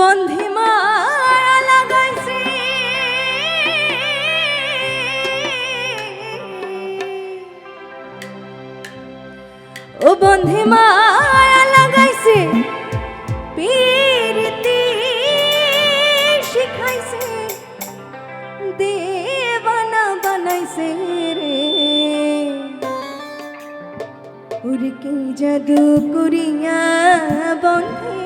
বন্ধে মায়া লাগাইছে। ও বন্ধে মায়া লাগাইছে, পীরতি শিখাইছে। দেবানা বানাইছে রে। উড়কে জাদু করিয়া বন্ধে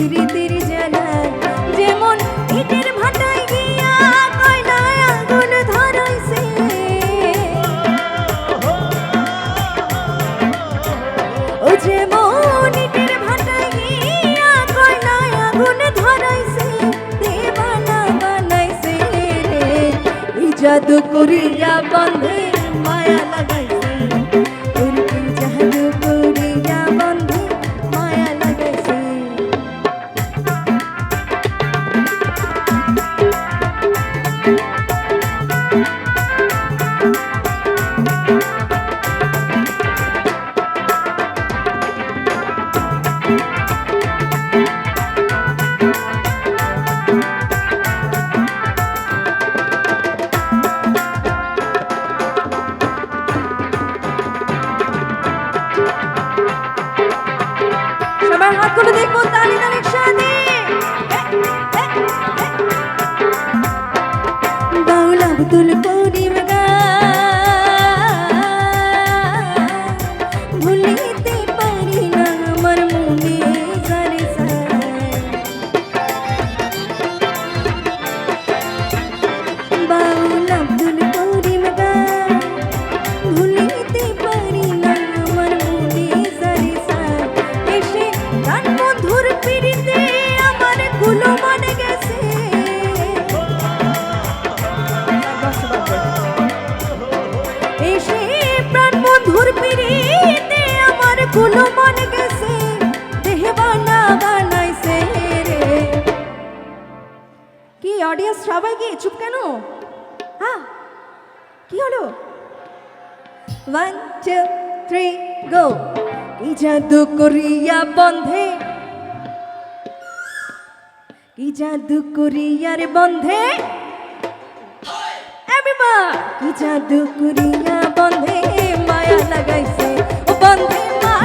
বন্ধের প্রীতির যেমন ইটের ভাটায় গিয়া কয়লায় আগুন ধরাইছে। ও যে মনিটের ভাটায় গিয়া কয়লায় আগুন ধরাইছে দেবানা বানাইছে রে। জাদু করিয়া বন্ধে মায়া লাগাইছে। সবার হাতগুলো দেখব তালি করিম কুলো মনে গেছে দেহবানা বানাইছে রে। কি অডিয়েন্স সবাই কি চুপ কেন? হ্যাঁ? কি হলো? ওয়ান টু থ্রি গো কি জাদু করিয়া বন্ধে? কি জাদু করিয়ার বন্ধে? কি জাদু করিয়া বন্ধে? মায়া লাগাইছে ও বন্ধে।